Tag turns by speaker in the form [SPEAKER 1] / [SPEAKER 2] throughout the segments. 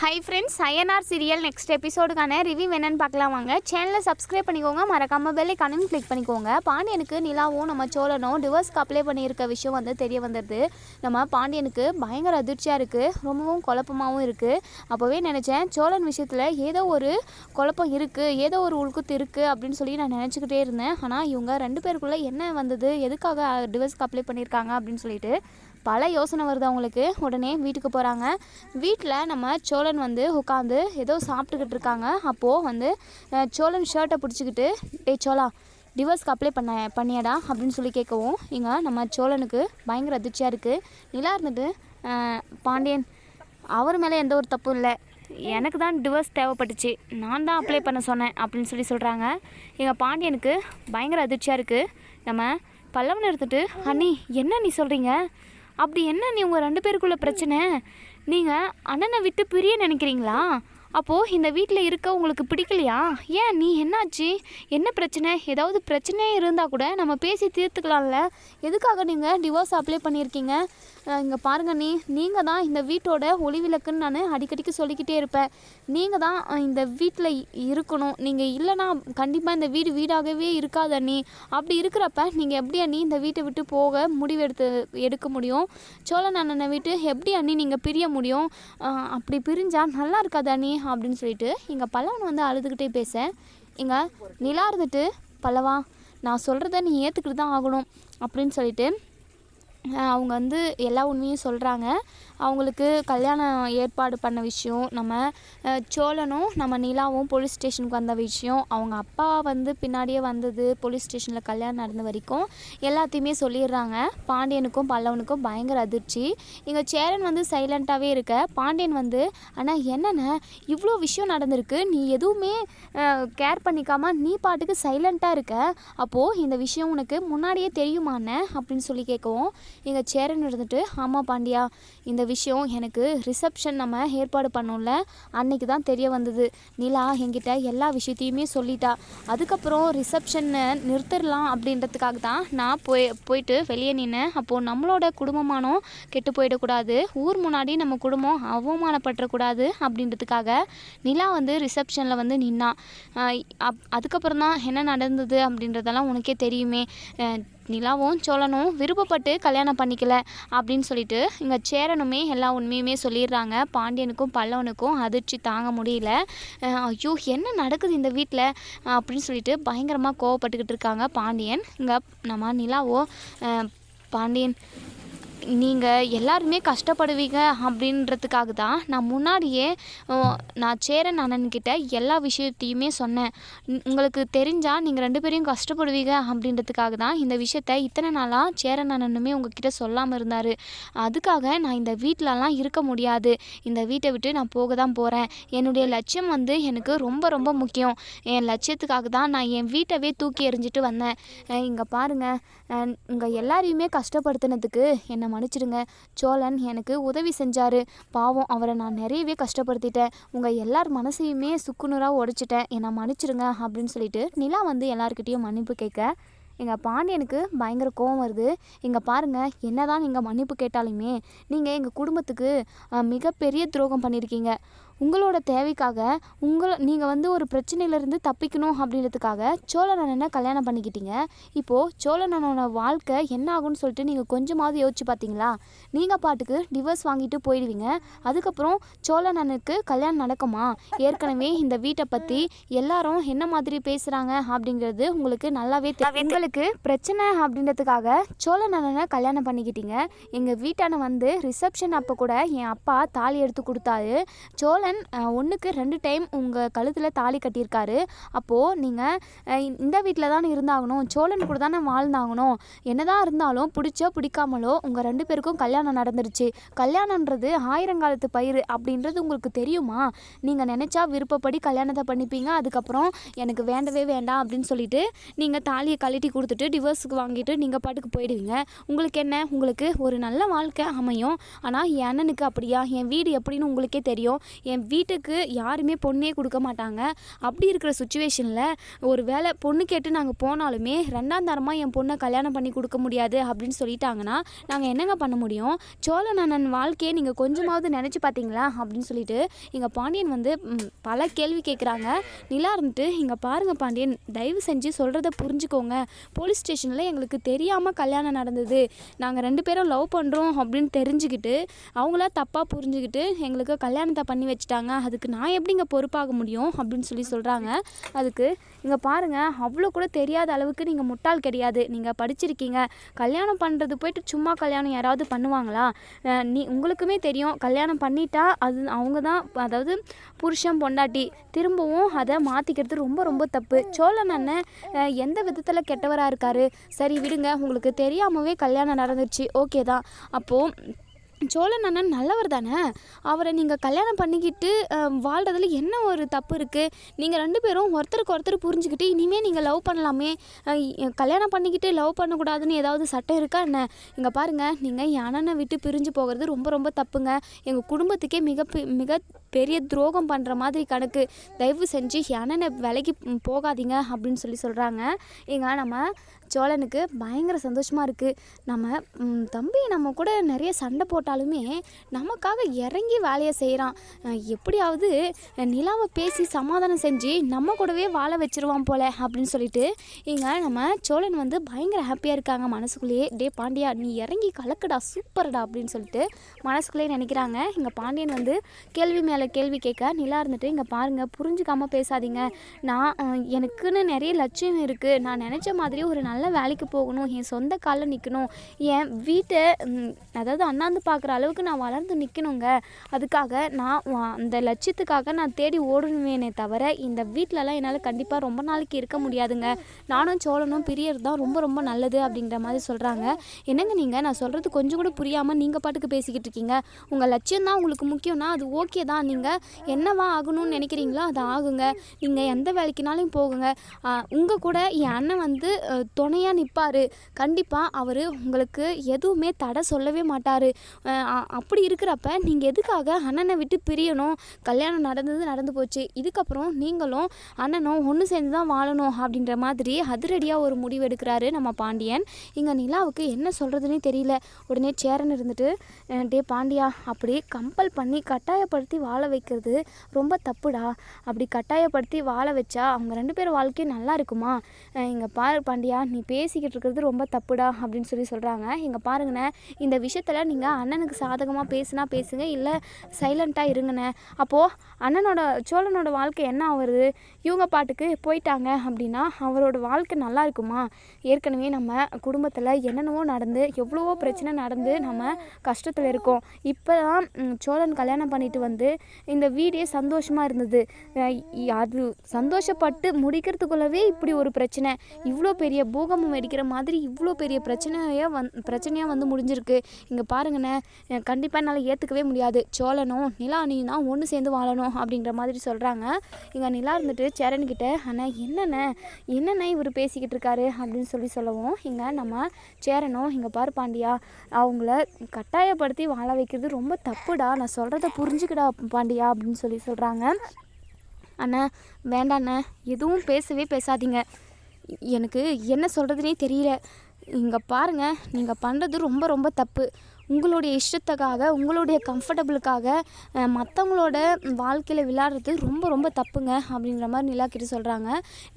[SPEAKER 1] Hi friends INR serial next எபிசோடுக்கான review என்னன்னு பார்க்கலாம் வாங்க. சேனலை சப்ஸ்கிரைப் பண்ணிக்கோங்க மறக்காம பெல்லைக்கானும் கிளிக் பண்ணிக்கோங்க. பாண்டியனுக்கு நிலாவும் நம்ம சோழனும் டிவோர்ஸ்க்கு அப்ளை பண்ணியிருக்க விஷயம் வந்து தெரிய வந்துடுது நம்ம பாண்டியனுக்கு பயங்கர அதிர்ச்சியாக இருக்குது ரொம்பவும் குழப்பமாகவும் இருக்குது அப்போவே நினச்சேன் சோழன் விஷயத்தில் ஏதோ ஒரு குழப்பம் இருக்குது ஏதோ ஒரு உள்குத்து இருக்குது அப்படின்னு சொல்லி நான் நினச்சிக்கிட்டே இருந்தேன். ஆனால் இவங்க ரெண்டு பேருக்குள்ளே என்ன வந்தது எதுக்காக டிவோர்ஸ்க்கு அப்ளை பண்ணியிருக்காங்க அப்படின்னு சொல்லிட்டு பல யோசனை வருது அவங்களுக்கு. உடனே வீட்டுக்கு போகிறாங்க வீட்டில் நம்ம சோழன் வந்து உட்காந்து ஏதோ சாப்பிட்டுக்கிட்டு இருக்காங்க. அப்போது வந்து சோழன் ஷர்ட்டை பிடிச்சிக்கிட்டு டேய் சோழா டிவோர்ஸ்க்கு அப்ளை பண்ண பண்ணியாடா அப்படின்னு சொல்லி கேட்கவும் இங்கே நம்ம சோழனுக்கு பயங்கர அதிர்ச்சியாக இருக்குது நிலா இருந்துட்டு பாண்டியன் அவர் மேலே எந்த ஒரு தப்பும் இல்லை. எனக்கு தான் டிவோர்ஸ் தேவைப்பட்டுச்சு. நான் தான் அப்ளை பண்ண சொன்னேன் அப்படின்னு சொல்லி சொல்கிறாங்க எங்கள் பாண்டியனுக்கு பயங்கர அதிர்ச்சியாக இருக்குது நம்ம பல்லவன் எடுத்துகிட்டு அண்ணி என்ன நீ சொல்கிறீங்க அப்படி என்ன நீ உங்கள் ரெண்டு பேருக்குள்ள பிரச்சனை? நீங்கள் அண்ணனை விட்டு பிரிய நினைக்கிறீங்களா? அப்போது இந்த வீட்டில் இருக்க உங்களுக்கு பிடிக்கலையா? ஏன் நீ என்னாச்சு? என்ன பிரச்சனை? ஏதாவது பிரச்சனையே இருந்தால் கூட நம்ம பேசி தீர்த்துக்கலாம்ல. எதுக்காக நீங்கள் டிவோர்ஸ் அப்ளை பண்ணியிருக்கீங்க? இங்கே பாருங்கள் நீ நீங்கள் தான் இந்த வீட்டோட ஒளிவிளக்குன்னு நான் அடிக்கடிக்கு சொல்லிக்கிட்டே இருப்பேன். நீங்கள் தான் இந்த வீட்டில் இருக்கணும். நீங்கள் இல்லைன்னா கண்டிப்பாக இந்த வீடு வீடாகவே இருக்காத நீ. அப்படி இருக்கிறப்ப நீங்கள் எப்படி அண்ணி இந்த வீட்டை விட்டு போக முடிவெடுத்து எடுக்க முடியும்? சோழ நன்னனை விட்டு எப்படி அண்ணி நீங்கள் பிரிய முடியும்? அப்படி பிரிஞ்சால் நல்லா இருக்காது அண்ணி அப்படின்னு சொல்லிட்டு இங்கே பல்லவன் வந்து அழுதுகிட்டே பேச இங்கே நிலா இருந்துட்டு பல்லவா நான் சொல்கிறத நீ ஏற்றுக்கிட்டு தான் ஆகணும். அப்படின்னு சொல்லிட்டு அவங்க வந்து எல்லா உண்மையும் சொல்கிறாங்க அவங்களுக்கு கல்யாணம் ஏற்பாடு பண்ண விஷயம் நம்ம சோழனும் நம்ம நிலாவும் போலீஸ் ஸ்டேஷனுக்கு வந்த விஷயம் அவங்க அப்பா வந்து பின்னாடியே வந்தது போலீஸ் ஸ்டேஷனில் கல்யாணம் நடந்த வரைக்கும் எல்லாத்தையுமே சொல்லிடுறாங்க. பாண்டியனுக்கும் பல்லவனுக்கும் பயங்கர அதிர்ச்சி. இங்கே சேரன் வந்து சைலண்ட்டாகவே இருக்க. பாண்டியன் வந்து ஆனால் என்னென்ன இவ்வளோ விஷயம் நடந்திருக்கு. நீ எதுவுமே கேர் பண்ணிக்காமல் நீ பாட்டுக்கு சைலண்ட்டாக இருக்க. அப்போது இந்த விஷயம் உனக்கு முன்னாடியே தெரியுமாண்ணே? அப்படின்னு சொல்லி கேட்கவும் எங்கள் சேரன் இருந்துட்டு ஆமாம் பாண்டியா இந்த விஷயம் எனக்கு ரிசப்ஷன் நம்ம ஏற்பாடு பண்ணோம்ல அன்னைக்கு தான் தெரிய வந்தது. நிலா என்கிட்ட எல்லா விஷயத்தையுமே சொல்லிட்டா. அதுக்கப்புறம் ரிசப்ஷனை நிறுத்திடலாம் அப்படின்றதுக்காக தான் நான் போய் போயிட்டு வெளியே நின்னேன். அப்போது நம்மளோட குடும்பமானோ கெட்டு போயிடக்கூடாது. ஊர் முன்னாடி நம்ம குடும்பம் அவமானப்பட்டுறக்கூடாது அப்படின்றதுக்காக நிலா வந்து ரிசப்ஷனில் வந்து நின்னா. அப் அதுக்கப்புறம் தான் என்ன நடந்தது அப்படின்றதெல்லாம் உனக்கே தெரியுமே. நிலாவும் சோழனும் விருப்பப்பட்டு கல்யாணம் பண்ணிக்கல அப்படின்னு சொல்லிட்டு இங்கே சேரனுமே எல்லா உண்மையுமே சொல்லிடுறாங்க. பாண்டியனுக்கும் பல்லவனுக்கும் அதிர்ச்சி தாங்க முடியல. ஐயோ என்ன நடக்குது இந்த வீட்டில் அப்படின்னு சொல்லிட்டு பயங்கரமாக கோவப்பட்டுக்கிட்டு இருக்காங்க பாண்டியன். இங்கே நம்ம நிலாவோ பாண்டியன் நீங்கள் எல்லாருமே கஷ்டப்படுவீங்க அப்படின்றதுக்காக தான் நான் முன்னாடியே நான் சேரன் அண்ணன்கிட்ட எல்லா விஷயத்தையுமே சொன்னேன். உங்களுக்கு தெரிஞ்சால் நீங்கள் ரெண்டு பேரையும் கஷ்டப்படுவீங்க அப்படின்றதுக்காக தான் இந்த விஷயத்த இத்தனை நாளாக சேரன் அண்ணனுமே உங்ககிட்ட சொல்லாமல் இருந்தார். அதுக்காக நான் இந்த வீட்டிலலாம் இருக்க முடியாது. இந்த வீட்டை விட்டு நான் போக தான் போகிறேன் என்னுடைய லட்சியம் வந்து எனக்கு ரொம்ப ரொம்ப முக்கியம். என் லட்சியத்துக்காக தான் நான் என் வீட்டவே தூக்கி எறிஞ்சிட்டு வந்தேன். இங்கே பாருங்கள் உங்கள் எல்லாரையுமே கஷ்டப்படுத்தினதுக்கு என்னை மன்னிச்சிடுங்க. சோழன் எனக்கு உதவி செஞ்சார். பாவம் அவரை நான் நிறையவே கஷ்டப்படுத்திட்டேன். உங்கள் எல்லார் மனசையுமே சுக்குநூறாக உடைச்சிட்டேன். என்னை மன்னிச்சிடுங்க அப்படின்னு சொல்லிட்டு நிலா வந்து எல்லாருக்கிட்டேயும் மன்னிப்பு கேட்க எங்கள் பாண்டியனுக்கு பயங்கர கோவம் வருது. இங்கே பாருங்கள் என்னதான் நீங்கள் மன்னிப்பு கேட்டாலுமே நீங்கள் எங்கள் குடும்பத்துக்கு மிகப்பெரிய துரோகம் பண்ணியிருக்கீங்க உங்களோட தேவைக்காக உங்களை நீங்கள் வந்து ஒரு பிரச்சனையிலேருந்து தப்பிக்கணும் அப்படின்றதுக்காக சோழனனை கல்யாணம் பண்ணிக்கிட்டீங்க. இப்போது சோழனனோட வாழ்க்கை என்ன ஆகும்னு சொல்லிட்டு நீங்கள் கொஞ்சமாவது யோசிச்சு பார்த்தீங்களா நீங்கள் பாட்டுக்கு டிவோர்ஸ் வாங்கிட்டு போயிடுவீங்க. அதுக்கப்புறம் சோழனனுக்கு கல்யாணம் நடக்குமா? ஏற்கனவே இந்த வீட்டை பற்றி எல்லாரும் என்ன மாதிரி பேசுகிறாங்க அப்படிங்கிறது உங்களுக்கு நல்லாவே தெரியும் உங்களுக்கு பிரச்சனை அப்படின்றதுக்காக சோழனனை கல்யாணம் பண்ணிக்கிட்டீங்க. எங்கள் வீட்டான வந்து ரிசப்ஷன் அப்போ கூட என் அப்பா தாலி எடுத்து கொடுத்தாரு. சோழன் ஒன்றுக்கு ரெண்டு டைம் உங்கள் கழுத்தில் தாலி கட்டியிருக்காரு. அப்போது நீங்கள் இந்த வீட்டில் தானே இருந்தாகணும் சோழன் கூட தானே வாழ்ந்தாகணும். என்னதான் இருந்தாலும் பிடிச்சோ பிடிக்காமலோ உங்கள் ரெண்டு பேருக்கும் கல்யாணம் நடந்துருச்சு. கல்யாணன்றது ஆயிரங்காலத்து பயிர் அப்படின்றது உங்களுக்கு தெரியுமா? நீங்கள் நினச்சா விருப்பப்படி கல்யாணத்தை பண்ணிப்பீங்க. அதுக்கப்புறம் எனக்கு வேண்டவே வேண்டாம் அப்படின்னு சொல்லிட்டு நீங்கள் தாலியை கழட்டி கொடுத்துட்டு டிவோர்ஸுக்கு வாங்கிட்டு நீங்கள் பாட்டுக்கு போயிடுவீங்க. உங்களுக்கு என்ன? உங்களுக்கு ஒரு நல்ல வாழ்க்கை அமையும். ஆனால் என் அண்ணனுக்கு அப்படியா? என் வீடு எப்படின்னு உங்களுக்கே தெரியும். என் வீட்டுக்கு யாருமே பொண்ணே கொடுக்க மாட்டாங்க. அப்படி இருக்கிற சுச்சுவேஷனில் ஒரு வேளை பொண்ணு கேட்டு நாங்கள் போனாலுமே ரெண்டாம் தரமாக என் பொண்ணை கல்யாணம் பண்ணி கொடுக்க முடியாது அப்படின்னு சொல்லிட்டாங்கன்னா நாங்கள் என்னங்க பண்ண முடியும்? சோழ அண்ணன் வாழ்க்கையை நீங்கள் கொஞ்சமாவது நினச்சி பார்த்தீங்களா? அப்படின்னு சொல்லிட்டு எங்கள் பாண்டியன் வந்து பல கேள்வி கேட்குறாங்க நிலா இருந்துட்டு இங்கே பாருங்கள் பாண்டியன் தயவு செஞ்சு சொல்கிறத புரிஞ்சுக்கோங்க. போலீஸ் ஸ்டேஷனில் எங்களுக்கு தெரியாமல் கல்யாணம் நடந்தது. நாங்கள் ரெண்டு பேரும் லவ் பண்ணுறோம் அப்படின்னு தெரிஞ்சுக்கிட்டு அவங்களா தப்பாக புரிஞ்சுக்கிட்டு எங்களுக்கு கல்யாணத்தை பண்ணி வச்சு வச்சுட்டாங்க. அதுக்கு நான் எப்படிங்க பொறுப்பாக முடியும் அப்படின்னு சொல்லி சொல்கிறாங்க அதுக்கு இங்கே பாருங்கள் அவ்வளோ கூட தெரியாத அளவுக்கு நீங்கள் முட்டாள் கிடையாது. நீங்கள் படிச்சிருக்கீங்க. கல்யாணம் பண்ணுறது போயிட்டு சும்மா கல்யாணம் யாராவது பண்ணுவாங்களா? நீ உங்களுக்குமே தெரியும். கல்யாணம் பண்ணிட்டா அது அவங்க தான் அதாவது புருஷன் பொண்டாட்டி. திரும்பவும் அதை மாற்றிக்கிறது ரொம்ப ரொம்ப தப்பு. சோழன் அண்ணன் எந்த விதத்தில் கெட்டவராக இருக்காரு? சரி விடுங்க. உங்களுக்கு தெரியாமவே கல்யாணம் நடந்துச்சு ஓகே தான். அப்போது சோழன் அண்ணன் நல்லவர் தானே? அவரை நீங்கள் கல்யாணம் பண்ணிக்கிட்டு வாழ்கிறதுல என்ன ஒரு தப்பு இருக்குது நீங்கள் ரெண்டு பேரும் ஒருத்தருக்கு ஒருத்தர் புரிஞ்சுக்கிட்டு இனிமேல் நீங்கள் லவ் பண்ணலாமே. கல்யாணம் பண்ணிக்கிட்டு லவ் பண்ணக்கூடாதுன்னு ஏதாவது சட்டம் இருக்கா என்ன? இங்கே பாருங்கள் நீங்கள் என் அண்ணனை விட்டு பிரிஞ்சு போகிறது ரொம்ப ரொம்ப தப்புங்க. எங்கள் குடும்பத்துக்கே மிக பெ- மிக பெரிய துரோகம் பண்ணுற மாதிரி கணக்கு. தயவு செஞ்சு அண்ணனை விலைக்கு போகாதீங்க அப்படின்னு சொல்லி சொல்கிறாங்க எங்க நம்ம சோழனுக்கு பயங்கர சந்தோஷமாக இருக்குது நம்ம தம்பி நம்ம கூட நிறைய சண்டை போட்டாலுமே நமக்காக இறங்கி வேலையை செய்கிறான் எப்படியாவது நிலாவை பேசி சமாதானம் செஞ்சு நம்ம கூடவே வாழ வச்சிருவான் போல அப்படின்னு சொல்லிட்டு இங்கே நம்ம சோழன் வந்து பயங்கர ஹாப்பியாக இருக்காங்க மனசுக்குள்ளேயே. டே பாண்டியா நீ இறங்கி கலக்குடா சூப்பர்டா அப்படின்னு சொல்லிட்டு மனசுக்குள்ளேயே நினைக்கிறாங்க. இங்கே பாண்டியன் வந்து கேள்வி மேலே கேள்வி கேட்க நிலா இருந்துட்டு இங்கே பாருங்கள் புரிஞ்சுக்காமல் பேசாதீங்க. நான் எனக்குன்னு நிறைய லட்சியம் இருக்குது நான் நினச்ச மாதிரி ஒரு நல்ல வேலைக்கு போகணும். என் சொந்த காலில் நிற்கணும் என் வீட்டை அதாவது அண்ணாந்து பார்க்குற அளவுக்கு நான் வளர்ந்து நிற்கணுங்க அதுக்காக நான் அந்த லட்சியத்துக்காக நான் தேடி ஓடணுமேனே தவிர இந்த வீட்டிலலாம் என்னால் கண்டிப்பாக ரொம்ப நாளைக்கு இருக்க முடியாதுங்க. நானும் சோழனும் பிரியர் தான். ரொம்ப ரொம்ப நல்லது அப்படிங்கிற மாதிரி சொல்கிறாங்க என்னங்க நீங்கள் நான் சொல்கிறது கொஞ்சம் கூட புரியாமல் நீங்கள் பாட்டுக்கு பேசிக்கிட்டு இருக்கீங்க. உங்கள் லட்சியம் தான் உங்களுக்கு முக்கியம்னா அது ஓகே தான். நீங்கள் என்னவா ஆகணும்னு நினைக்கிறீங்களோ அது ஆகுங்க. நீங்கள் எந்த வேலைக்குனாலும் போகுங்க. உங்கள் கூட என் அண்ணன் வந்து துணையாக நிற்பார் கண்டிப்பாக அவர் உங்களுக்கு எதுவுமே தடை சொல்லவே மாட்டார். அப்படி இருக்கிறப்ப நீங்கள் எதுக்காக அண்ணனை விட்டு பிரியணும்? கல்யாணம் நடந்தது நடந்து போச்சு. இதுக்கப்புறம் நீங்களும் அண்ணனும் ஒன்று சேர்ந்து தான் வாழணும் அப்படின்ற மாதிரி அதிரடியாக ஒரு முடிவு எடுக்கிறாரு நம்ம பாண்டியன். இங்கே நிலாவுக்கு என்ன சொல்கிறதுனே தெரியல. உடனே சேரன் இருந்துட்டு டே பாண்டியா அப்படி கம்பல் பண்ணி கட்டாயப்படுத்தி வாழ வாழ வைக்கிறது ரொம்ப தப்புடா. அப்படி கட்டாயப்படுத்தி வாழ வச்சா அவங்க ரெண்டு பேரும் வாழ்க்கையும் நல்லா இருக்குமா? இங்கே பாரு பாண்டியா நீ பேசிக்கிட்டு இருக்கிறது ரொம்ப தப்புடா அப்படின்னு சொல்லி சொல்கிறாங்க இங்கே பாருங்கண்ணே இந்த விஷயத்தில் நீங்கள் அண்ணனுக்கு சாதகமாக பேசுனா பேசுங்க இல்லை சைலண்ட்டாக இருங்கண்ணே. அப்போது அண்ணனோட சோழனோட வாழ்க்கை என்ன ஆகுறது இவங்க பாட்டுக்கு போயிட்டாங்க அப்படின்னா அவரோட வாழ்க்கை நல்லா இருக்குமா? ஏற்கனவே நம்ம குடும்பத்தில் என்னென்னவோ நடந்து எவ்வளவோ பிரச்சனை நடந்து நம்ம கஷ்டத்தில் இருக்கோம். இப்போ தான் சோழன் கல்யாணம் பண்ணிட்டு வந்து இந்த வீடே சந்தோஷமாக இருந்தது. அது சந்தோஷப்பட்டு முடிக்கிறதுக்குள்ளவே இப்படி ஒரு பிரச்சனை. இவ்வளோ பெரிய பூகம்பம் வெடிக்கிற மாதிரி இவ்வளோ பெரிய பிரச்சனையாக வந் பிரச்சனையாக வந்து முடிஞ்சிருக்கு. இங்கே பாருங்கண்ணே கண்டிப்பாக என்னால் ஏற்றுக்கவே முடியாது. சோழனும் நிலானியும் தான் ஒன்று சேர்ந்து வாழணும். அப்படிங்கிற மாதிரி சொல்கிறாங்க இங்கே நிலா இருந்துட்டு சேரன்கிட்ட அண்ணா என்னென்ன என்னண்ணே இவர் பேசிக்கிட்டு இருக்காரு? அப்படின்னு சொல்லி சொல்லவும் இங்கே நம்ம சேரனும் இங்கே பாரு பாண்டியா அவங்கள கட்டாயப்படுத்தி வாழ வைக்கிறது ரொம்ப தப்புடா. நான் சொல்கிறத புரிஞ்சுக்கடா பாண்டியா அப்படின்னு சொல்லி சொல்கிறாங்க அண்ணா வேண்டாண்ணே எதுவும் பேசவே பேசாதீங்க. எனக்கு என்ன சொல்கிறதுனே தெரியல. இங்கே பாருங்கள் நீங்கள் பண்ணுறது ரொம்ப ரொம்ப தப்பு. உங்களுடைய இஷ்டத்துக்காக உங்களுடைய கம்ஃபர்டபுளுக்காக மற்றவங்களோட வாழ்க்கையில் விளையாடுறது ரொம்ப ரொம்ப தப்புங்க அப்படின்ற மாதிரி நிலா கிட்ட சொல்கிறாங்க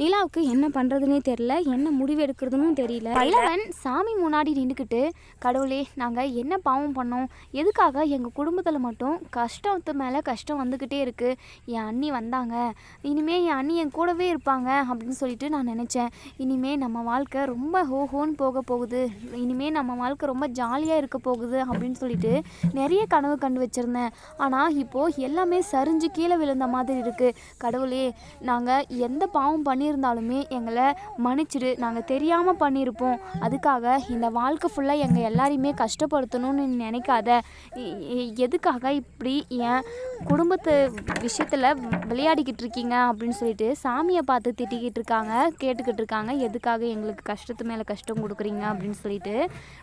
[SPEAKER 1] நிலாவுக்கு என்ன பண்ணுறதுனே தெரியல என்ன முடிவு எடுக்கிறதுனும் தெரியல. பல்லவன் சாமி முன்னாடி நின்றுக்கிட்டு கடவுளே நாங்கள் என்ன பாவம் பண்ணோம்? எதுக்காக எங்கள் குடும்பத்தில் மட்டும் கஷ்டத்து மேலே கஷ்டம் வந்துக்கிட்டே இருக்குது என் அண்ணி வந்தாங்க. இனிமே என் அண்ணி என் கூடவே இருப்பாங்க அப்படின்னு சொல்லிட்டு நான் நினச்சேன். இனிமே நம்ம வாழ்க்கை ரொம்ப ஹோஹோன்னு போக போகுது. இனிமே நம்ம வாழ்க்கை ரொம்ப ஜாலியாக இருக்க போகுது. அப்படின்னு சொல்லிட்டு நிறைய கனவு கண்டு வச்சுருந்தேன். ஆனால் இப்போது எல்லாமே சரிஞ்சு கீழே விழுந்த மாதிரி இருக்குது கடவுளே நாங்கள் எந்த பாவம் பண்ணியிருந்தாலுமே எங்களை மன்னிச்சிடு. நாங்கள் தெரியாமல் பண்ணியிருப்போம். அதுக்காக இந்த வாழ்க்கை ஃபுல்லாக எங்கள் எல்லாரையுமே கஷ்டப்படுத்தணும்னு நினைக்காத. எதுக்காக இப்படி என் குடும்பத்து விஷயத்தில் விளையாடிக்கிட்டு இருக்கீங்க அப்படின்னு சொல்லிட்டு சாமியை பார்த்து திட்டிக்கிட்டு இருக்காங்க கேட்டுக்கிட்டு இருக்காங்க. எதுக்காக எங்களுக்கு கஷ்டத்து மேலே கஷ்டம் கொடுக்குறீங்க அப்படின்னு சொல்லிட்டு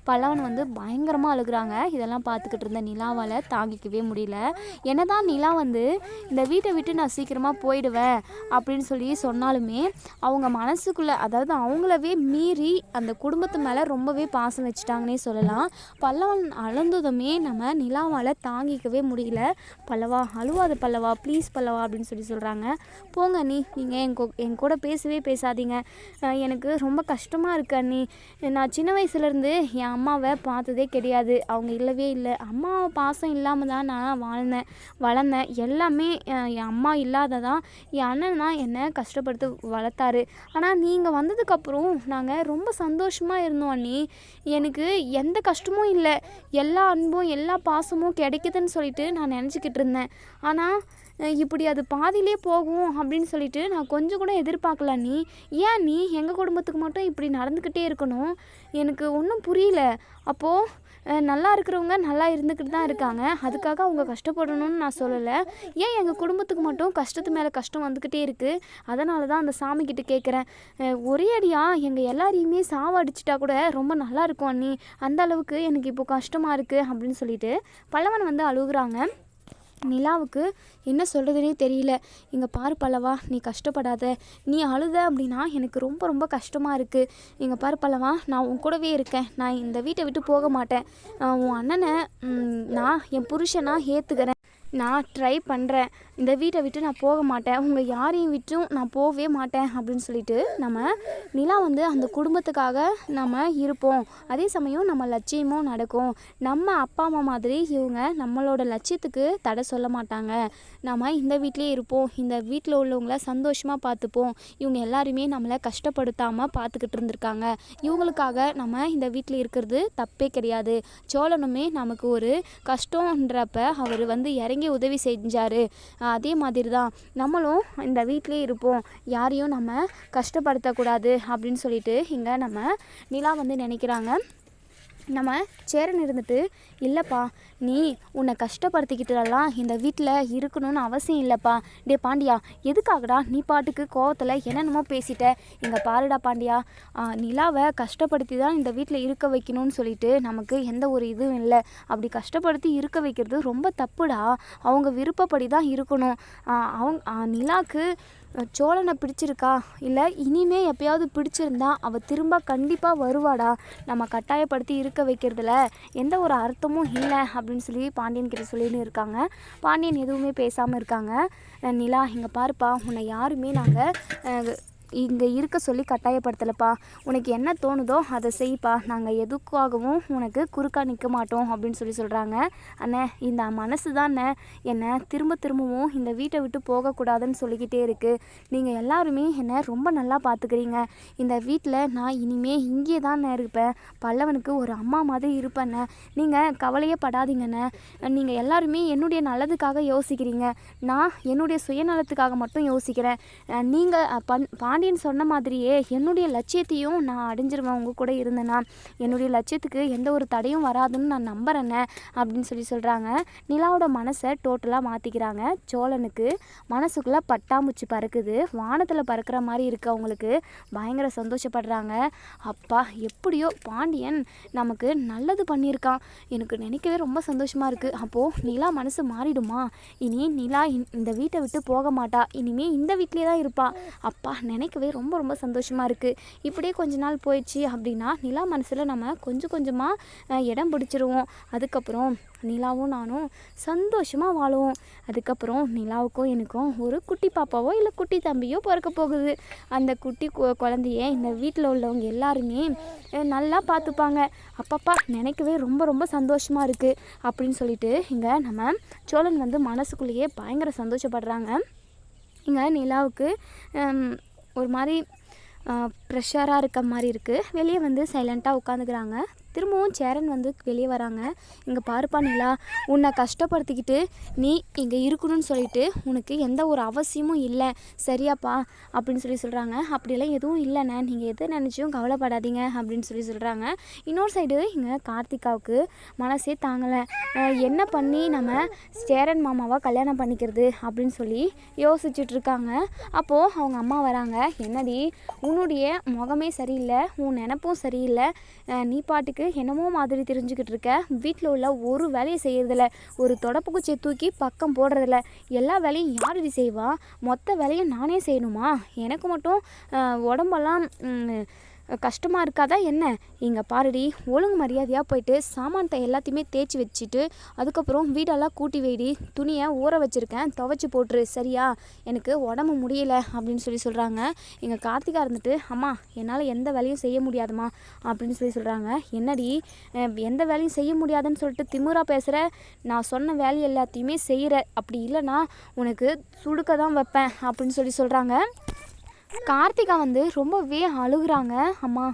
[SPEAKER 1] பல்லவன் வந்து பயங்கரமாக அழுகுறாங்க. இதெல்லாம் பார்த்துக்கிட்டு இருந்த நிலாவால் தாங்கிக்கவே முடியல. என்னதான் நிலா வந்து இந்த வீட்டை விட்டு நான் சீக்கிரமாக போயிடுவேன் அப்படின்னு சொல்லி சொன்னாலுமே அவங்க மனசுக்குள்ளே அதாவது அவங்களவே மீறி அந்த குடும்பத்து மேலே ரொம்பவே பாசம் வச்சுட்டாங்கன்னே சொல்லலாம். பல்லவன் அளந்ததுமே நம்ம நிலாவால் தாங்கிக்கவே முடியல. பல்லவா அழுவாத பல்லவா ப்ளீஸ் பல்லவா அப்படின்னு சொல்லி சொல்கிறாங்க போங்க அண்ணி நீங்கள் என் கூ- என் கூட பேசவே பேசாதீங்க. எனக்கு ரொம்ப கஷ்டமாக இருக்கு அண்ணி. நான் சின்ன வயசுலேருந்து என் அம்மாவை பார்த்ததே கிடையாது. அவங்க இல்லவே இல்லை. அம்மா பாசம் இல்லாமல் தான் நான் வாழ்ந்தேன் வளர்ந்தேன். எல்லாமே என் அம்மா இல்லாததான் என் அண்ணன் தான் என்னை கஷ்டப்படுத்தி வளர்த்தாரு. ஆனால் நீங்கள் வந்ததுக்கப்புறம் நாங்கள் ரொம்ப சந்தோஷமாக இருந்தோம் அண்ணி. எனக்கு எந்த கஷ்டமும் இல்லை. எல்லா அன்பும் எல்லா பாசமும் கிடைக்குதுன்னு சொல்லிட்டு நான் நினச்சிக்கிட்டு இருந்தேன். ஆனால் இப்படி அது பாதியிலே போகும் அப்படின்னு சொல்லிட்டு நான் கொஞ்சம் கூட எதிர்பார்க்கல நீ ஏன் நீ எங்கள் குடும்பத்துக்கு மட்டும் இப்படி நடந்துக்கிட்டே இருக்கணும்? எனக்கு ஒன்றும் புரியல. அப்போது நல்லா இருக்கிறவங்க நல்லா இருந்துக்கிட்டு தான் இருக்காங்க. அதுக்காக அவங்க கஷ்டப்படணும்னு நான் சொல்லலை. ஏன் எங்கள் குடும்பத்துக்கு மட்டும் கஷ்டத்து மேலே கஷ்டம் வந்துக்கிட்டே இருக்குது அதனால தான் அந்த சாமிக்கிட்ட கேட்குறேன் ஒரே அடியாக எங்கள் எல்லாரையுமே சாவடிச்சிட்டா கூட ரொம்ப நல்லா இருக்கும் அண்ணி. அந்த அளவுக்கு எனக்கு இப்போ கஷ்டமாக இருக்குது அப்படின்னு சொல்லிட்டு பல்லவன் வந்து அழுகுறாங்க. நிலாவுக்கு என்ன சொல்கிறதுனே தெரியல. இங்கே பாரு பல்லவா நீ கஷ்டப்படாத. நீ அழுத அப்படின்னா எனக்கு ரொம்ப ரொம்ப கஷ்டமாக இருக்குது இங்கே பாரு பல்லவா நான் உன் கூடவே இருக்கேன். நான் இந்த வீட்டை விட்டு போக மாட்டேன். உன் அண்ணனை நான் என் புருஷனாக ஏற்றுக்கிறேன் நான் ட்ரை பண்ணுறேன் இந்த வீட்டை விட்டு நான் போக மாட்டேன். உங்கள் யாரையும் விட்டும் நான் போகவே மாட்டேன் அப்படின்னு சொல்லிட்டு நம்ம நிலா வந்து அந்த குடும்பத்துக்காக நம்ம இருப்போம். அதே சமயம் நம்ம லட்சியமும் நடக்கும். நம்ம அப்பா அம்மா மாதிரி இவங்க நம்மளோட லட்சியத்துக்கு தடை சொல்ல மாட்டாங்க. நம்ம இந்த வீட்லேயே இருப்போம். இந்த வீட்டில் உள்ளவங்கள சந்தோஷமாக பார்த்துப்போம். இவங்க எல்லாருமே நம்மளை கஷ்டப்படுத்தாமல் பார்த்துக்கிட்டு இருந்திருக்காங்க. இவங்களுக்காக நம்ம இந்த வீட்டில் இருக்கிறது தப்பே கிடையாது. சோழனுமே நமக்கு ஒரு கஷ்டன்றப்ப அவர் வந்து இறங்கி உதவி செஞ்சார். அதே மாதிரி தான் நம்மளும் இந்த வீட்டிலே இருப்போம். யாரையும் நம்ம கஷ்டப்படுத்தக்கூடாது அப்படின்னு சொல்லிட்டு இங்கே நம்ம நிலா வந்து நினைக்கிறாங்க. நம்ம சேரன் இருந்துட்டு இல்லைப்பா நீ உன்னை கஷ்டப்படுத்திக்கிட்டுலாம் இந்த வீட்டில் இருக்கணும்னு அவசியம் இல்லைப்பா. டே பாண்டியா எதுக்காகடா நீ பாட்டுக்கு கோவத்தில் என்னென்னமோ பேசிட்ட? இங்கே பாருடா பாண்டியா. நிலாவை கஷ்டப்படுத்தி தான் இந்த வீட்டில் இருக்க வைக்கணும்னு சொல்லிட்டு நமக்கு எந்த ஒரு இதுவும் இல்லை. அப்படி கஷ்டப்படுத்தி இருக்க வைக்கிறது ரொம்ப தப்புடா. அவங்க விருப்பப்படி தான் இருக்கணும். அவங்க நிலாக்கு சோழனை பிடிச்சிருக்கா? இல்லை இனிமே எப்பயாவது பிடிச்சிருந்தா அவள் திரும்ப கண்டிப்பாக வருவாடா. நம்ம கட்டாயப்படுத்தி இருக்க வைக்கிறதுல எந்த ஒரு அர்த்தமும் இல்லை. அப்படின்னு சொல்லி பாண்டியன் கிட்ட சொல்லின்னு இருக்காங்க. பாண்டியன் எதுவுமே பேசாமல் இருக்காங்க. நிலா இங்கே பாருப்பா உன்னை யாருமே நாங்கள் இங்கே இருக்க சொல்லி கட்டாயப்படுத்தலைப்பா. உனக்கு என்ன தோணுதோ அதை செய்ப்பா. நாங்கள் எதுக்காகவும் உனக்கு குறுக்கா நிற்க மாட்டோம் அப்படின்னு சொல்லி சொல்கிறாங்க அண்ணே இந்த மனசு தானே என்னை திரும்ப திரும்பவும் இந்த வீட்டை விட்டு போகக்கூடாதுன்னு சொல்லிக்கிட்டே இருக்குது நீங்கள் எல்லாருமே என்னை ரொம்ப நல்லா பார்த்துக்கிறீங்க இந்த வீட்டில் நான் இனிமே இங்கே தான் இருப்பேன். பல்லவனுக்கு ஒரு அம்மா மாதிரி இருப்பேண்ணே நீங்கள் கவலையே படாதீங்கண்ணே. நீங்கள் எல்லாருமே என்னுடைய நல்லதுக்காக யோசிக்கிறீங்க. நான் என்னுடைய சுயநலத்துக்காக மட்டும் யோசிக்கிறேன். நீங்கள் பண் பாண்டியன் சொன்ன மாதிரியே என்னுடைய லட்சியத்தையும் நான் அடைஞ்சிருவேன். உங்கள் கூட இருந்தேன்னா என்னுடைய லட்சியத்துக்கு எந்த ஒரு தடையும் வராதுன்னு நான் நம்புறேண்ணே அப்படின்னு சொல்லி சொல்கிறாங்க நிலாவோட மனசை டோட்டலாக மாற்றிக்கிறாங்க சோழனுக்கு மனசுக்குள்ளே பட்டாம்பூச்சி பறக்குது. வானத்தில் பறக்கிற மாதிரி இருக்குது அவங்களுக்கு. பயங்கர சந்தோஷப்படுறாங்க. அப்பா எப்படியோ பாண்டியன் நமக்கு நல்லது பண்ணியிருக்கான். எனக்கு நினைக்கவே ரொம்ப சந்தோஷமாக இருக்குது அப்போது நிலா மனசு மாறிடுமா? இனி நிலா இந்த- இந்த வீட்டை விட்டு போக மாட்டா. இனிமே இந்த வீட்லேயே தான் இருப்பா. அப்பா நினைக்கவே ரொம்ப ரொம்ப சந்தோஷமாக இருக்குது இப்படியே கொஞ்ச நாள் போயிடுச்சு அப்படின்னா நிலா மனசில் நம்ம கொஞ்சம் கொஞ்சமாக இடம் பிடிச்சிருவோம். அதுக்கப்புறம் நிலாவும் நானும் சந்தோஷமாக வாழுவோம். அதுக்கப்புறம் நிலாவுக்கும் எனக்கும் ஒரு குட்டி பாப்பாவோ இல்லை குட்டி தம்பியோ பிறக்க போகுது. அந்த குட்டி கு- குழந்தைய இந்த வீட்டில் உள்ளவங்க எல்லாருமே நல்லா பார்த்துப்பாங்க அப்பப்பா நினைக்கவே ரொம்ப ரொம்ப சந்தோஷமாக இருக்குது அப்படின்னு சொல்லிட்டு இங்கே நம்ம சோழன் வந்து மனசுக்குள்ளேயே பயங்கர சந்தோஷப்படுறாங்க. இங்கே நிலாவுக்கு ஒரு மாதிரி ப்ரெஷராக இருக்க மாதிரி இருக்குது வெளியே வந்து சைலண்ட்டாக உட்காந்துக்கிறாங்க. திரும்பவும் சேரன் வந்து வெளியே வராங்க. இங்கே பாருப்பா நிலா உன்னை கஷ்டப்படுத்திக்கிட்டு நீ இங்கே இருக்கணும்னு சொல்லிட்டு உனக்கு எந்த ஒரு அவசியமும் இல்லை. சரியாப்பா அப்படின்னு சொல்லி சொல்கிறாங்க அப்படிலாம் எதுவும் இல்லைண்ணே. நீங்கள் எது நினச்சியும் கவலைப்படாதீங்க அப்படின்னு சொல்லி சொல்கிறாங்க இன்னொரு சைடு இங்கே கார்த்திகாவுக்கு மனசே தாங்கலை. என்ன பண்ணி நம்ம சேரன் மாமாவை கல்யாணம் பண்ணிக்கிறது அப்படின்னு சொல்லி யோசிச்சுட்ருக்காங்க அப்போது அவங்க அம்மா வராங்க. என்னடி உன்னுடைய முகமே சரியில்லை உன் நினப்பும் சரியில்லை. நீ பாட்டுக்கு என்னமோ மாதிரி தெரிஞ்சுக்கிட்டு இருக்க. வீட்டில் உள்ள ஒரு வேலையை செய்யறதில்ல. ஒரு தொடப்பு குச்சியை தூக்கி பக்கம் போடுறதில்ல. எல்லா வேலையும் யாரடி செய்வா? மொத்த வேலையும் நானே செய்யணுமா? எனக்கு மட்டும் உடம்பெல்லாம் ம், கஷ்டமாக இருக்காதா என்ன? இங்கே பாருடி ஒழுங்கு மரியாதையாக போயிட்டு சாமான்த்தை எல்லாத்தையுமே தேய்ச்சி வச்சுட்டு அதுக்கப்புறம் வீடெல்லாம் கூட்டி வைடி துணியை ஊற வச்சுருக்கேன் துவைச்சி போட்டுரு சரியா? எனக்கு உடம்பு முடியல அப்படின்னு சொல்லி சொல்கிறாங்க எங்கள் கார்த்திகா இருந்துட்டு அம்மா என்னால் எந்த வேலையும் செய்ய முடியாதும்மா அப்படின்னு சொல்லி சொல்கிறாங்க என்னடி எந்த வேலையும் செய்ய முடியாதுன்னு சொல்லிட்டு திமுறா பேசுகிற நான் சொன்ன வேலை எல்லாத்தையுமே செய்கிற அப்படி இல்லைன்னா உனக்கு சுடுக்க தான் வைப்பேன் அப்படின்னு சொல்லி சொல்கிறாங்க கார்த்திகா வந்து ரொம்பவே அழுகுறாங்க அம்மா.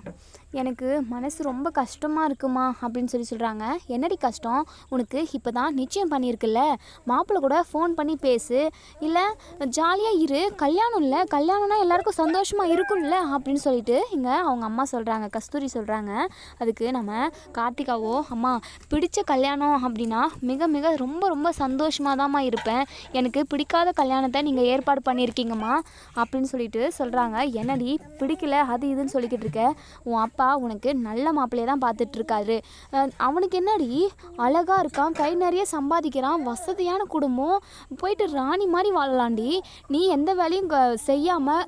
[SPEAKER 1] எனக்கு மனசு ரொம்ப கஷ்டமாக இருக்குமா அப்படின்னு சொல்லி சொல்கிறாங்க என்னடி கஷ்டம்? உனக்கு இப்போ தான் நிச்சயம் பண்ணியிருக்குல்ல? மாப்பிள்ளை கூட ஃபோன் பண்ணி பேசு. இல்லை ஜாலியாக இரு. கல்யாணம் இல்லை. கல்யாணம்னா எல்லாருக்கும் சந்தோஷமாக இருக்கும்ல? அப்படின்னு சொல்லிட்டு இங்கே அவங்க அம்மா சொல்கிறாங்க கஸ்தூரி சொல்கிறாங்க அதுக்கு நம்ம கார்த்திகாவோ அம்மா பிடிச்ச கல்யாணம் அப்படின்னா மிக மிக ரொம்ப ரொம்ப சந்தோஷமாக தாம்மா இருப்பேன். எனக்கு பிடிக்காத கல்யாணத்தை நீங்கள் ஏற்பாடு பண்ணியிருக்கீங்கம்மா அப்படின்னு சொல்லிட்டு சொல்கிறாங்க என்னடி பிடிக்கல? அது இதுன்னு சொல்லிக்கிட்டு இருக்க. உன் அப்பா அப்பா உனக்கு நல்ல மாப்பிள்ளையை தான் பார்த்துட்ருக்காரு. அவனுக்கு என்னடி? அழகாக இருக்கான் கை நிறைய சம்பாதிக்கிறான் வசதியான குடும்பம். போயிட்டு ராணி மாதிரி வாழலாண்டி நீ எந்த வேலையும் க-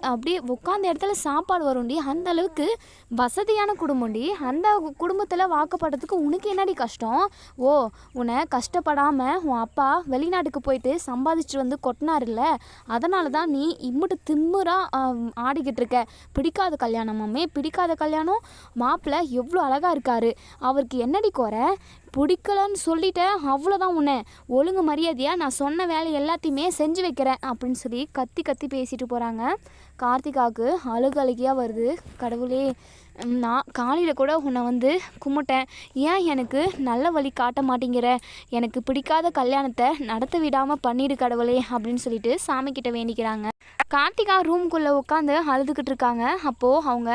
[SPEAKER 1] அப்படியே உட்காந்த இடத்துல சாப்பாடு வரும்டி. அந்த அளவுக்கு வசதியான குடும்பம்டி. அந்த குடும்பத்தில் வாக்கப்படுறதுக்கு உனக்கு என்னடி கஷ்டம்? ஓ உன்னை கஷ்டப்படாமல் உன் அப்பா வெளிநாட்டுக்கு போயிட்டு சம்பாதிச்சுட்டு வந்து கொட்டினாருல்ல. அதனால தான் நீ இம்முட்டு திம்முறாக ஆடிக்கிட்டு இருக்க. பிடிக்காத கல்யாணமாமே பிடிக்காத கல்யாணம். மாப்பிள்ளை எவ்வளோ அழகா இருக்காரு. அவருக்கு என்னடி குறை? பிடிக்கலன்னு சொல்லிட்டேன். அவ்வளோதான் உன்னை. ஒழுங்கு மரியாதையாக நான் சொன்ன வேலை எல்லாத்தையுமே செஞ்சு வைக்கிறேன் அப்படின்னு சொல்லி கத்தி கத்தி பேசிட்டு போகிறாங்க கார்த்திகாவுக்கு அழுகு அழுகியாக வருது. கடவுளே நான் காலையில் கூட உன்னை வந்து கும்பிட்டேன். ஏன் எனக்கு நல்ல வழி காட்ட மாட்டேங்கிற? எனக்கு பிடிக்காத கல்யாணத்தை நடத்த விடாமல் பண்ணிடு கடவுளே அப்படின்னு சொல்லிட்டு சாமிக்கிட்ட வேண்டிக்கிறாங்க. கார்த்திகா ரூம்குள்ளே உட்காந்து அழுதுகிட்டு இருக்காங்க. அப்போது அவங்க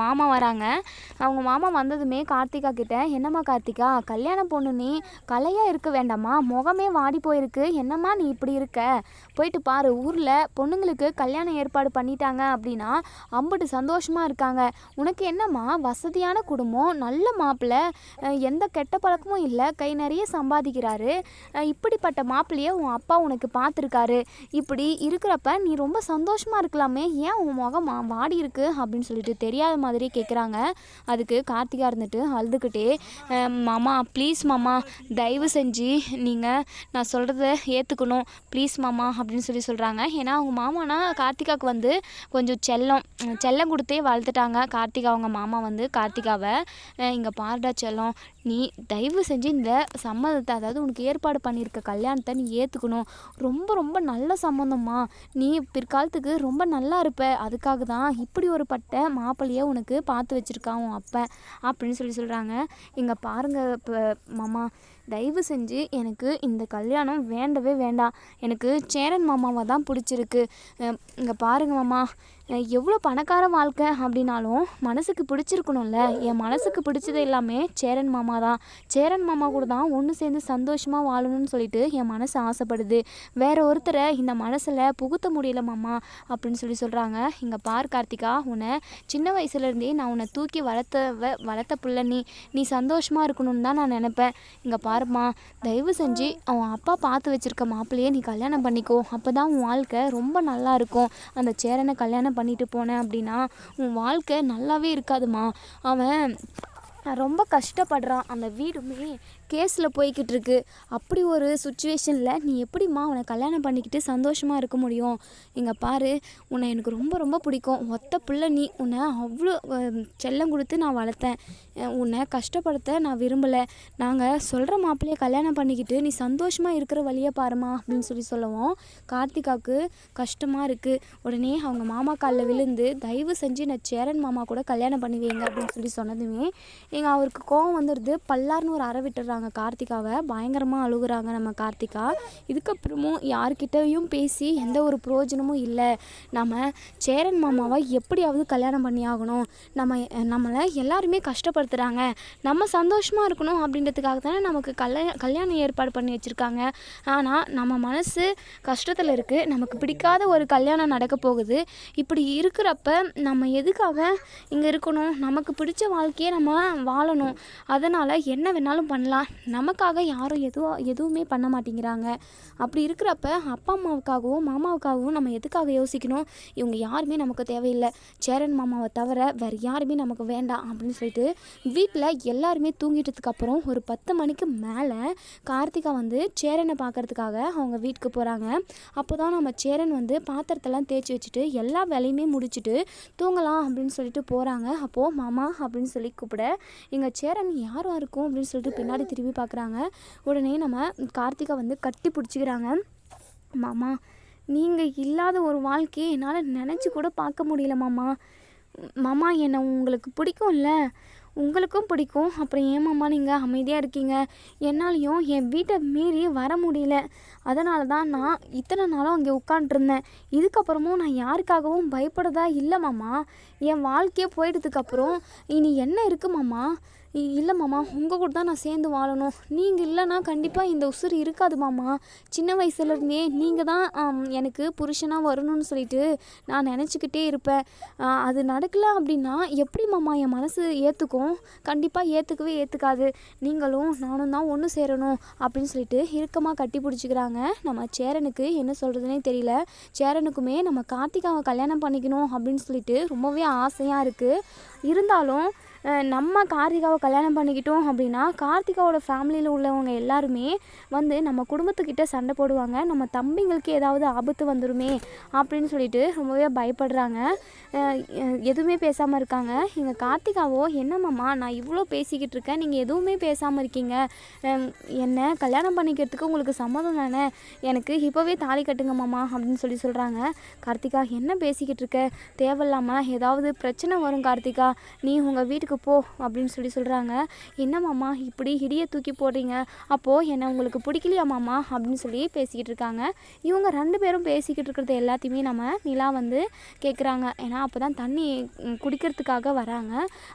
[SPEAKER 1] மாமா வராங்க. அவங்க மாமா வந்ததுமே கார்த்திகா கிட்ட என்னம்மா கார்த்திகா கல்யாண பொண்ணு நீ கலையாக இருக்க வேண்டாமா? முகமே வாடி போயிருக்கு. என்னம்மா நீ இப்படி இருக்க? போயிட்டு பாரு ஊரில் பொண்ணுங்களுக்கு கல்யாணம் ஏற்பாடு பண்ணிட்டாங்க அப்படின்னா அம்புட்டு சந்தோஷமாக இருக்காங்க. உனக்கு என்னம்மா? வசதியான குடும்பம் நல்ல மாப்பிள்ளை எந்த கெட்ட பழக்கமும் இல்லை. கை நிறைய சம்பாதிக்கிறாரு. இப்படிப்பட்ட மாப்பிள்ளைய உன் அப்பா உனக்கு பார்த்துருக்காரு இப்படி இருக்கிறப்ப நீ ரொம்ப சந்தோஷமாக இருக்கலாமே. ஏன் உன் முகம் வாடி இருக்கு அப்படின்னு சொல்லிட்டு தெரியாத மாதிரி கேட்குறாங்க அதுக்கு கார்த்திகா இருந்துட்டு அழுதுகிட்டே மாமா ப்ளீஸ் மாமா தயவு செஞ்சு நீங்கள் நான் சொல்கிறத ஏற்றுக்கணும் ப்ளீஸ் மாமா அப்படின்னு சொல்லி சொல்கிறாங்க ஏன்னா அவங்க மாமானா கார்த்திகாவுக்கு வந்து கொஞ்சம் செல்லம் செல்லம் கொடுத்தே வளர்த்துட்டாங்க கார்த்திகா அவங்க மாமா வந்து கார்த்திகாவை இங்கே பாருடா செல்லம் நீ தயவு செஞ்சு இந்த சம்மதத்தை அதாவது உனக்கு ஏற்பாடு பண்ணியிருக்க கல்யாணத்தை நீ ஏற்றுக்கணும் ரொம்ப ரொம்ப நல்ல சம்மந்தம்மா. நீ பிற்காலத்துக்கு ரொம்ப நல்லா இருப்ப. அதுக்காக தான் இப்படி ஒரு பட்ட மாப்பிள்ளையை உனக்கு பார்த்து வச்சிருக்கான் உன் அப்போ. அப்படின்னு சொல்லி சொல்கிறாங்க இங்கே பாருங்கள் இப்போ மாமா தயவு செஞ்சு எனக்கு இந்த கல்யாணம் வேண்டவே வேண்டாம். எனக்கு சேரன் மாமாவை தான் பிடிச்சிருக்கு. இங்கே பாருங்கள் மாமா. எவ்வளோ பணக்கார வாழ்க்கை அப்படின்னாலும் மனசுக்கு பிடிச்சிருக்கணும்ல. என் மனசுக்கு பிடிச்சது எல்லாமே சேரன் மாமா தான். சேரன் மாமா கூட தான் ஒன்று சேர்ந்து சந்தோஷமாக வாழணும்னு சொல்லிட்டு என் மனசு ஆசைப்படுது. வேற ஒருத்தரை இந்த மனசில் புகுத்த முடியல மாமா அப்படின்னு சொல்லி சொல்கிறாங்க இங்கே பார் கார்த்திகா உன்னை சின்ன வயசுலேருந்தே நான் உன்னை தூக்கி வளர்த்த வளர்த்த புள்ள நீ. நீ சந்தோஷமாக இருக்கணும்னு தான் நான் நினப்பேன். இங்கே பாரும்மா தயவு செஞ்சு அவன் அப்பா பார்த்து வச்சுருக்க மாப்பிள்ளையே நீ கல்யாணம் பண்ணிக்கோ. அப்போ தான் உன் வாழ்க்கை ரொம்ப நல்லா இருக்கும். அந்த சேரனை கல்யாணம் பண்ணிட்டு போனேன் அப்படின்னா உன் வாழ்க்கை நல்லாவே இருக்காதுமா அவன் ரொம்ப கஷ்டப்படுறான். அந்த வீடுமே கேஸில் போய்கிட்டு இருக்கு அப்படி ஒரு சுச்சுவேஷனில் நீ எப்படிம்மா உன்னை கல்யாணம் பண்ணிக்கிட்டு சந்தோஷமாக இருக்க முடியும்? இங்கே பாரு உன்னை எனக்கு ரொம்ப ரொம்ப பிடிக்கும். ஒத்த பிள்ளை நீ. உன்னை அவ்வளோ செல்லம் கொடுத்து நான் வளர்த்தேன். உன்னை கஷ்டப்படுத்த நான் விரும்பலை. நாங்கள் சொல்கிற மாப்பிள்ளையை கல்யாணம் பண்ணிக்கிட்டு நீ சந்தோஷமாக இருக்கிற வழியை பாருமா அப்படின்னு சொல்லி சொல்லவும். கார்த்திகாவுக்கு கஷ்டமாக இருக்குது உடனே அவங்க மாமா காலில் விழுந்து தயவு செஞ்சு நான் சேரன் மாமா கூட கல்யாணம் பண்ணுவீங்க அப்படின்னு சொல்லி சொன்னதுமே எங்கள் அவருக்கு கோவம் வந்துடுது. பல்லார்னு ஒரு அற விட்டுறாங்க. கார்த்திகாவை பயங்கரமாக அழுகுறாங்க நம்ம கார்த்திகா. இதுக்கப்புறமும் யார்கிட்டயும் பேசி எந்த ஒரு பிரயோஜனமும் இல்லை. நம்ம சேரன் மாமாவை எப்படியாவது கல்யாணம் பண்ணி ஆகணும். நம்ம நம்மளை எல்லாருமே கஷ்டப்படுத்துகிறாங்க நம்ம சந்தோஷமாக இருக்கணும் அப்படின்றதுக்காக தானே நமக்கு கல்யாண கல்யாணம் ஏற்பாடு பண்ணி வச்சுருக்காங்க. ஆனால் நம்ம மனசு கஷ்டத்தில் இருக்குது நமக்கு பிடிக்காத ஒரு கல்யாணம் நடக்க போகுது. இப்படி இருக்கிறப்ப நம்ம எதுக்காக இங்கே இருக்கணும்? நமக்கு பிடிச்ச வாழ்க்கையை நம்ம வாழணும். அதனால் என்ன வேணாலும் பண்ணலாம். நமக்காக யாரும் எதுவும் எதுவுமே பண்ண மாட்டேங்கிறாங்க. அப்படி இருக்கிறப்ப அப்பா அம்மாவுக்காகவும் மாமாவுக்காகவும் நம்ம எதுக்காக யோசிக்கணும்? இவங்க யாருமே நமக்கு தேவையில்லை. சேரன் மாமாவை தவிர வேறு யாருமே நமக்கு வேண்டாம் அப்படின்னு சொல்லிட்டு வீட்டில் எல்லாருமே தூங்கிட்டதுக்கப்புறம் ஒரு பத்து மணிக்கு மேலே கார்த்திகா வந்து சேரனை பார்க்கறதுக்காக அவங்க வீட்டுக்கு போகிறாங்க அப்போ தான் நம்ம சேரன் வந்து பாத்திரத்தெல்லாம் தேய்ச்சி வச்சுட்டு எல்லா வேலையுமே முடிச்சுட்டு தூங்கலாம் அப்படின்னு சொல்லிட்டு போகிறாங்க அப்போது மாமா அப்படின்னு சொல்லி கூப்பிட எங்கள் சேரன் யாரும் இருக்கும்? அப்படின்னு சொல்லிட்டு பின்னாடி திரும்பி பார்க்குறாங்க. உடனே நம்ம கார்த்திகா வந்து கட்டி பிடிச்சிக்கிறாங்க. மாமா நீங்கள் இல்லாத ஒரு வாழ்க்கையை என்னால் நினச்சி கூட பார்க்க முடியல மாமா. மாமா என்னை உங்களுக்கு பிடிக்கும்ல? உங்களுக்கும் பிடிக்கும். அப்புறம் ஏன் மாமா நீங்கள் அமைதியாக இருக்கீங்க? என்னாலையும் என் வீட்டை மீறி வர முடியல. அதனால தான் நான் இத்தனை நாளும் அங்கே உட்காண்ட்ருந்தேன் இதுக்கப்புறமும் நான் யாருக்காகவும் பயப்படுறதா இல்லை மாமா. என் வாழ்க்கையே போயிட்டதுக்கப்புறம் இனி என்ன இருக்குது மாமா? இல்லை மாமா உங்கள் கூட தான் நான் சேர்ந்து வாழணும். நீங்கள் இல்லைன்னா கண்டிப்பாக இந்த உசுறு இருக்காது மாமா. சின்ன வயசுலேருந்தே நீங்கள் தான் எனக்கு புருஷனாக வரணும்னு சொல்லிட்டு நான் நினச்சிக்கிட்டே இருப்பேன். அது நடக்கலை அப்படின்னா எப்படி மாமா என் மனசு ஏற்றுக்கும் கண்டிப்பாக ஏற்றுக்கவே ஏற்றுக்காது நீங்களும் நானும் தான் ஒன்று சேரணும் அப்படின்னு சொல்லிட்டு இறுக்கமாக கட்டி பிடிச்சிக்கிறாங்க. நம்ம சேரனுக்கு என்ன சொல்கிறதுனே தெரியல. சேரனுக்குமே நம்ம கார்த்திகாவை கல்யாணம் பண்ணிக்கணும் அப்படின்னு சொல்லிட்டு ரொம்பவே ஆசையாக இருக்குது இருந்தாலும் நம்ம கார்த்திகாவை கல்யாணம் பண்ணிக்கிட்டோம் அப்படின்னா கார்த்திகாவோட ஃபேமிலியில் உள்ளவங்க எல்லாருமே வந்து நம்ம குடும்பத்துக்கிட்ட சண்டை போடுவாங்க. நம்ம தம்பிங்களுக்கு ஏதாவது ஆபத்து வந்துருமே அப்படின்னு சொல்லிட்டு ரொம்பவே பயப்படுறாங்க. எதுவுமே பேசாமல் இருக்காங்க. எங்கள் கார்த்திகாவோ என்னம்மாம்மா நான் இவ்வளோ பேசிக்கிட்டு இருக்கேன். நீங்கள் எதுவுமே பேசாமல் இருக்கீங்க. என்னை என்ன கல்யாணம் பண்ணிக்கிறதுக்கு உங்களுக்கு சம்மதம் தானே? எனக்கு இப்போவே தாலி கட்டுங்க மாமா அப்படின்னு சொல்லி சொல்கிறாங்க கார்த்திகா என்ன பேசிக்கிட்டு இருக்க? தேவையில்லாமல் ஏதாவது பிரச்சனை வரும் கார்த்திகா. நீ உங்கள் வீட்டுக்கு போ அப்படின்னு சொல்லி சொல்கிறாங்க என்ன மாமா இப்படி இடியை தூக்கி போடுறீங்க? அப்போது என்ன உங்களுக்கு பிடிக்கலையா மாமா? அப்படின்னு சொல்லி பேசிக்கிட்டு இருக்காங்க. இவங்க ரெண்டு பேரும் பேசிக்கிட்டு இருக்கிறது எல்லாத்தையுமே நம்ம நிலா வந்து கேட்குறாங்க ஏன்னா அப்போ தான் தண்ணி குடிக்கிறதுக்காக வராங்க.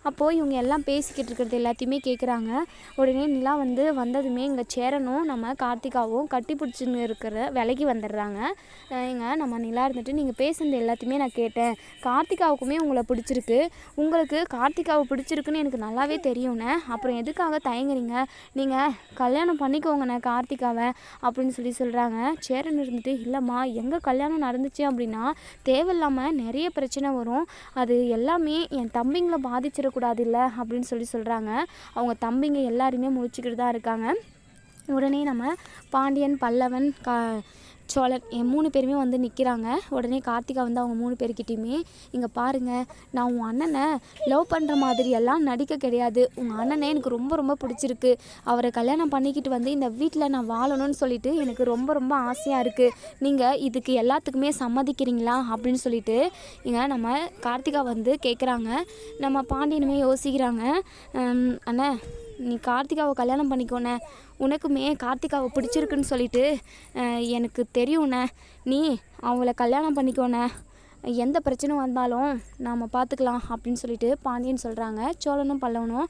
[SPEAKER 1] அப்போது இவங்க எல்லாம் பேசிக்கிட்டு இருக்கிறது எல்லாத்தையுமே கேட்குறாங்க உடனே நிலா வந்து வந்ததுமே இங்கே சேரனும் நம்ம கார்த்திகாவும் கட்டி பிடிச்சின்னு இருக்கிற விலைக்கு வந்துடுறாங்க. இங்கே நம்ம நிலா இருந்துட்டு நீங்கள் பேசுனது எல்லாத்தையுமே நான் கேட்டேன். கார்த்திகாவுக்குமே உங்களை பிடிச்சிருக்கு. உங்களுக்கு கார்த்திகாவை பிடிச்சி பிடிச்சிருக்குன்னு எனக்கு நல்லாவே தெரியும்ண்ணே அப்புறம் எதுக்காக தயங்குறீங்க? நீங்கள் கல்யாணம் பண்ணிக்கோங்கண்ணே கார்த்திகாவை அப்படின்னு சொல்லி சொல்கிறாங்க சேரன் இருந்துட்டு இல்லைம்மா எங்கள் கல்யாணம் நடந்துச்சு அப்படின்னா தேவையில்லாமல் நிறைய பிரச்சனை வரும். அது எல்லாமே என் தம்பிங்களை பாதிச்சிடக்கூடாது இல்லை அப்படின்னு சொல்லி சொல்கிறாங்க அவங்க தம்பிங்க எல்லாருமே முடிச்சுக்கிட்டு தான் இருக்காங்க. உடனே நம்ம பாண்டியன் பல்லவன் கா சோழன் என் மூணு பேருமே வந்து நிற்கிறாங்க உடனே கார்த்திகா வந்து அவங்க மூணு பேர்கிட்டையுமே இங்கே பாருங்கள் நான் உன் அண்ணனை லவ் பண்ணுற மாதிரியெல்லாம் நடிக்க கிடையாது. உங்கள் அண்ணனை எனக்கு ரொம்ப ரொம்ப பிடிச்சிருக்கு. அவரை கல்யாணம் பண்ணிக்கிட்டு வந்து இந்த வீட்டில் நான் வாழணும்னு சொல்லிட்டு எனக்கு ரொம்ப ரொம்ப ஆசையாக இருக்குது நீங்கள் இதுக்கு எல்லாத்துக்குமே சம்மதிக்கிறீங்களா? அப்படின்னு சொல்லிட்டு இங்கே நம்ம கார்த்திகா வந்து கேட்குறாங்க நம்ம பாண்டியனுமே யோசிக்கிறாங்க. அண்ணன் நீ கார்த்திகாவை கல்யாணம் பண்ணிக்கோண்ணே உனக்குமே கார்த்திகாவை பிடிச்சிருக்குன்னு சொல்லிட்டு எனக்கு தெரியும்ண்ணே நீ அவங்கள கல்யாணம் பண்ணிக்கோண்ணே எந்த பிரச்சனை வந்தாலும் நாம் பார்த்துக்கலாம் அப்படின்னு சொல்லிட்டு பாண்டியன் சொல்கிறாங்க சோழனும் பல்லவனும்.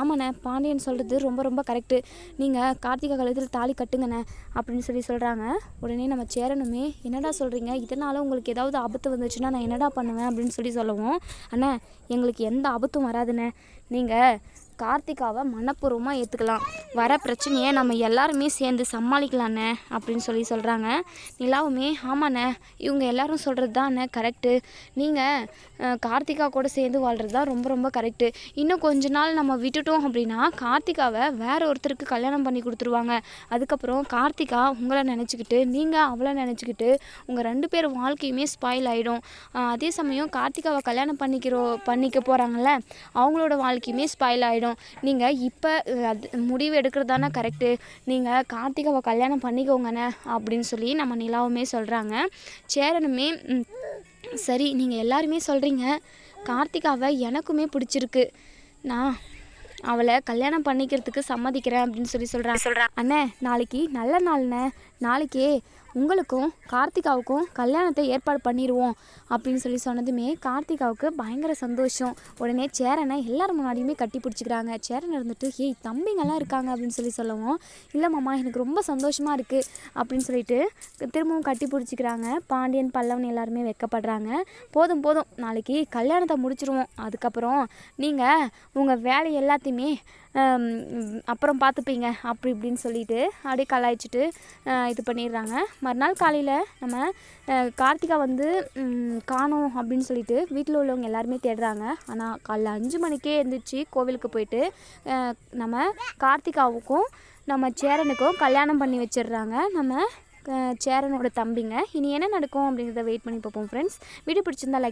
[SPEAKER 1] ஆமாண்ணே பாண்டியன் சொல்கிறது ரொம்ப ரொம்ப கரெக்டு நீங்கள் கார்த்திகா கழுத்தில் தாலி கட்டுங்கண்ணே அப்படின்னு சொல்லி சொல்கிறாங்க உடனே நம்ம சேரனுமே என்னடா சொல்கிறீங்க இதனால் உங்களுக்கு ஏதாவது ஆபத்து வந்துச்சுன்னா நான் என்னடா பண்ணுவேன் அப்படின்னு சொல்லி சொல்லுவோம். அண்ணா எங்களுக்கு எந்த ஆபத்தும் வராதுண்ணே. நீங்கள் கார்த்திகாவை மனப்பூர்வமாக ஏற்றுக்கலாம் வர பிரச்சனையை நம்ம எல்லாருமே சேர்ந்து சமாளிக்கலாண்ணே அப்படின்னு சொல்லி சொல்கிறாங்க நிலாவுமே ஆமாண்ணே இவங்க எல்லாரும் சொல்கிறது தானே கரெக்டு நீங்கள் கார்த்திகா கூட சேர்ந்து வாழ்கிறது தான் ரொம்ப ரொம்ப கரெக்டு இன்னும் கொஞ்ச நாள் நம்ம விட்டுட்டோம் அப்படின்னா கார்த்திகாவை வேற ஒருத்தருக்கு கல்யாணம் பண்ணி கொடுத்துருவாங்க. அதுக்கப்புறம் கார்த்திகா உங்களை நினச்சிக்கிட்டு நீங்கள் அவளை நினச்சிக்கிட்டு உங்கள் ரெண்டு பேர் வாழ்க்கையுமே ஸ்பாயில் ஆகிடும் அதே சமயம் கார்த்திகாவை கல்யாணம் பண்ணிக்கிறோ பண்ணிக்க போகிறாங்கல்ல அவங்களோட வாழ்க்கையுமே ஸ்பாயில் ஆகிடும் நீங்கள் இப்போ அது முடிவு எடுக்கிறது தானே கரெக்டு நீங்கள் கார்த்திகாவை கல்யாணம் பண்ணிக்கோங்கண்ணே அப்படின்னு சொல்லி நம்ம நிலாவுமே சொல்கிறாங்க சேரனுமே சரி நீங்கள் எல்லாருமே சொல்கிறீங்க கார்த்திகாவை எனக்குமே பிடிச்சிருக்கு. நான் அவளை கல்யாணம் பண்ணிக்கிறதுக்கு சம்மதிக்கிறேன் அப்படின்னு சொல்லி சொல்கிறாங்க சொல்கிறேன் அண்ணே நாளைக்கு நல்ல நாள்ண்ணே. நாளைக்கே உங்களுக்கும் கார்த்திகாவுக்கும் கல்யாணத்தை ஏற்பாடு பண்ணிடுவோம் அப்படின்னு சொல்லி சொன்னதுமே கார்த்திகாவுக்கு பயங்கர சந்தோஷம். உடனே சேரனை எல்லார் முன்னாடியுமே கட்டி பிடிச்சிக்கிறாங்க. சேரன் இருந்துட்டு ஏய் தம்பிங்கெல்லாம் இருக்காங்க அப்படின்னு சொல்லி சொல்லவும் இல்லை மாமா எனக்கு ரொம்ப சந்தோஷமாக இருக்குது அப்படின்னு சொல்லிட்டு திரும்பவும் கட்டி பிடிச்சிக்கிறாங்க. பாண்டியன் பல்லவன் எல்லாருமே வெக்கப்படுறாங்க. போதும் போதும் நாளைக்கு கல்யாணத்தை முடிச்சிருவோம். அதுக்கப்புறம் நீங்கள் உங்கள் வேலை எல்லாத்தையுமே அப்புறம் பார்த்துப்பீங்க. அப்படி இப்படின்னு சொல்லிட்டு அப்படியே கலாய்ச்சிட்டு இது பண்ணிடுறாங்க. மறுநாள் காலையில் நம்ம கார்த்திகா வந்து காணோம் அப்படின்னு சொல்லிட்டு வீட்டில் உள்ளவங்க எல்லாருமே தேடுறாங்க. ஆனால் காலைல அஞ்சு மணிக்கே எழுந்திரிச்சு கோவிலுக்கு போயிட்டு நம்ம கார்த்திகாவுக்கும் நம்ம சேரனுக்கும் கல்யாணம் பண்ணி வச்சிடுறாங்க. நம்ம சேரனோட தம்பிங்க. இனி என்ன நடக்கும் அப்படிங்கிறத வெயிட் பண்ணி பார்ப்போம் ஃப்ரெண்ட்ஸ் வீடியோ பிடிச்சிருந்தா லைக்